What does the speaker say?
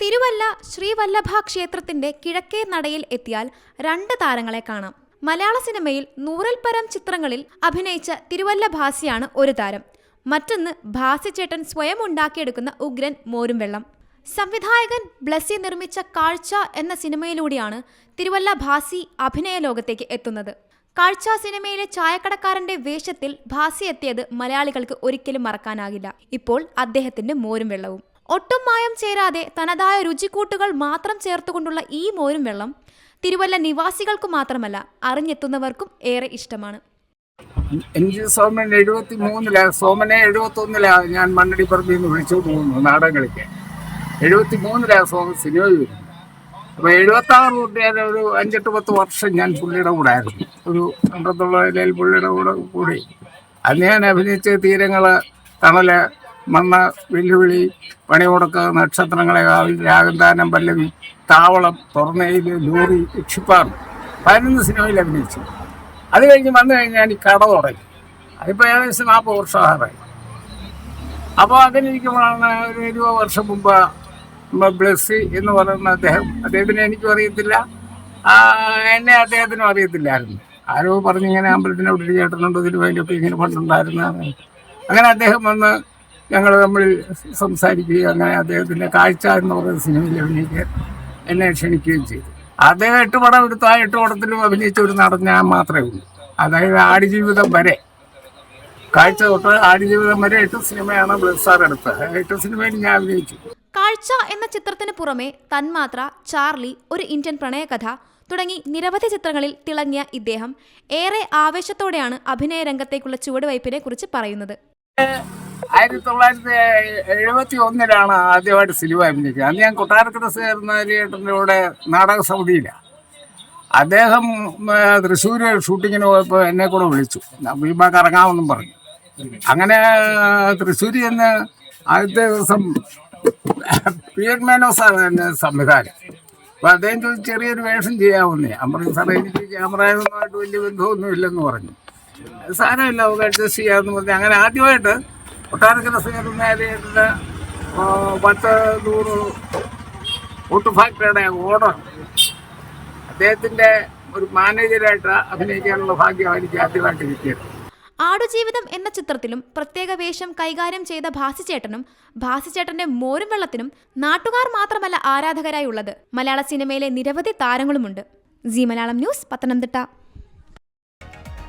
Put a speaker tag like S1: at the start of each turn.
S1: തിരുവല്ല ശ്രീവല്ലഭ ക്ഷേത്രത്തിന്റെ കിഴക്കേ നടയിൽ എത്തിയാൽ രണ്ട് താരങ്ങളെ കാണാം. മലയാള സിനിമയിൽ നൂറിൽ പരം ചിത്രങ്ങളിൽ അഭിനയിച്ച തിരുവല്ല ഭാസിയാണ് ഒരു താരം. മറ്റൊന്ന് ഭാസിച്ചേട്ടൻ സ്വയം ഉണ്ടാക്കിയെടുക്കുന്ന ഉഗ്രൻ മോരും വെള്ളം. സംവിധായകൻ ബ്ലസ്സി നിർമ്മിച്ച കാഴ്ച എന്ന സിനിമയിലൂടെയാണ് തിരുവല്ല ഭാസി അഭിനയ ലോകത്തേക്ക് എത്തുന്നത്. കാഴ്ച സിനിമയിലെ ചായക്കടക്കാരന്റെ വേഷത്തിൽ ഭാസി എത്തിയത് മലയാളികൾക്ക് ഒരിക്കലും മറക്കാനാകില്ല. ഇപ്പോൾ അദ്ദേഹത്തിന്റെ മോരും വെള്ളവും. ഒട്ടും മായം ചേരാതെ തനതായ രുചിക്കൂട്ടുകൾ മാത്രം ചേർത്തുകൊണ്ടുള്ള ഈ മോരും വെള്ളം തിരുവല്ല നിവാസികൾക്ക് മാത്രമല്ല അറിഞ്ഞെത്തുന്നവർക്കും ഏറെ ഇഷ്ടമാണ്.
S2: എനിക്ക് സോമൻ എഴുപത്തി മൂന്നില സോമനെ എഴുപത്തി ഒന്നിലാ ഞാൻ മണ്ണടി പറമ്പിൽ നിന്ന് വിളിച്ചു പോകുന്നു കളിക്കാൻ എഴുപത്തി മൂന്നിലാ സോമൻ സിനിമ വരുന്നത്. അപ്പോൾ എഴുപത്തി ആറ് ഞാൻ ഒരു അഞ്ചെട്ട് പത്ത് വർഷം ഞാൻ പുള്ളിയുടെ കൂടെ ആയിരുന്നു. ഒരു അമ്പത്തൊള്ളതിൽ പുള്ളിയുടെ കൂടെ കൂടി. അന്ന് ഞാൻ അഭിനയിച്ച തീരങ്ങൾ തണൽ മണ്ണ് വെല്ലുവിളി പണിമുടക്ക് നക്ഷത്രങ്ങളെ കാവിൽ രാഗന്താനം പല്ലവി താവളം തുറന്നയിൽ ലോറി ക്ഷിപ്പാർ പതിനൊന്ന് സിനിമയിൽ അഭിനയിച്ചു. അത് കഴിഞ്ഞ് വന്നു കഴിഞ്ഞാൽ ഈ കട തുടങ്ങി. അതിപ്പോൾ ഏകദേശം നാൽപ്പത് വർഷമാറായി അപ്പോൾ അതിനിരിക്കുമ്പോഴാണ് ഒരു ഇരുപത് വർഷം മുമ്പ് ബ്ലസ്സി എന്ന് പറയുന്ന അദ്ദേഹം അദ്ദേഹത്തിന് എനിക്കും അറിയത്തില്ല. എന്നെ അദ്ദേഹത്തിനും അറിയത്തില്ലായിരുന്നു. ആരോ പറഞ്ഞിങ്ങനെ ഒരു ചേട്ടനുണ്ട് തിരുവയിലൊക്കെ ഇങ്ങനെ പണ്ടുണ്ടായിരുന്നതാണ്. അങ്ങനെ അദ്ദേഹം വന്ന് ഞങ്ങൾ നമ്മൾ സംസാരിക്കുകയും അങ്ങനെ അദ്ദേഹത്തിന്റെ കാഴ്ച എന്ന് പറയുന്ന സിനിമയിൽ അഭിനയിക്കാൻ എന്നെ ക്ഷണിക്കുകയും ചെയ്തു. അദ്ദേഹം എട്ട് പടം എടുത്തു. ആ എട്ട് പടത്തിലും അഭിനയിച്ച ഒരു നടൻ ഞാൻ മാത്രമേ ഉള്ളൂ. അതായത് ആടുജീവിതം വരെ. കാഴ്ച തൊട്ട് ആടുജീവിതം വരെ എട്ട് സിനിമയാണ് ബ്ലസ്സാർ എടുത്തത് ആ എട്ട് സിനിമയിൽ ഞാൻ അഭിനയിച്ചു.
S1: കാഴ്ച എന്ന ചിത്രത്തിന് പുറമെ തന്മാത്ര ചാർലി ഒരു ഇന്ത്യൻ പ്രണയകഥ തുടങ്ങി നിരവധി ചിത്രങ്ങളിൽ തിളങ്ങിയ ഇദ്ദേഹം ഏറെ ആവേശത്തോടെയാണ് അഭിനയ രംഗത്തേക്കുള്ള ചുവടുവയ്പ്പിനെ കുറിച്ച് പറയുന്നത്.
S2: ആയിരത്തി തൊള്ളായിരത്തി എഴുപത്തി ഒന്നിലാണ് ആദ്യമായിട്ട് സിനിമ അഭിനയിച്ചത്. അന്ന് ഞാൻ കൊട്ടാരക്കര ചേട്ടന്റെ കൂടെ നാടക സമിതിയിലാണ് അദ്ദേഹം തൃശ്ശൂർ ഷൂട്ടിങ്ങിന് പോയപ്പോൾ എന്നെ കൂടെ വിളിച്ചു. ഭീമാക്ക് കറങ്ങാമെന്നും പറഞ്ഞു. അങ്ങനെ തൃശ്ശൂർ ചെന്ന് ആദ്യത്തെ ദിവസം പി എൻ മേനോസാണ് എന്നെ സംവിധാനം. അപ്പോൾ അദ്ദേഹം ചോദിച്ചു ചെറിയൊരു വേഷം ചെയ്യാവുന്നേ ഞാൻ സാറെ എനിക്ക് ക്യാമറയുമായിട്ട് വലിയ ബന്ധമൊന്നുമില്ലെന്ന് പറഞ്ഞു. സാരമില്ല നമുക്ക് അഡ്ജസ്റ്റ് ചെയ്യാമെന്ന് പറഞ്ഞു. അങ്ങനെ ആദ്യമായിട്ട് കൊട്ടാരക്കര സേതുന്നേരിയുടെ പത്ത് നൂറ് ഫുഡ് ഫാക്ടറിയുടെ ഓർഡർ അദ്ദേഹത്തിന്റെ ഒരു മാനേജരായിട്ട് അഭിനയിക്കാനുള്ള ഭാഗ്യം എനിക്ക് ആദ്യമായിട്ട് കിട്ടിയത്.
S1: ആടുജീവിതം എന്ന ചിത്രത്തിലും പ്രത്യേക വേഷം കൈകാര്യം ചെയ്ത ഭാസിച്ചേട്ടനും ഭാസിച്ചേട്ടന്റെ മോരും വെള്ളത്തിനും നാട്ടുകാർ മാത്രമല്ല ആരാധകരായുള്ളത്. മലയാള സിനിമയിലെ നിരവധി താരങ്ങളുമുണ്ട്. ജി മലയാളം ന്യൂസ് പത്തനംതിട്ട.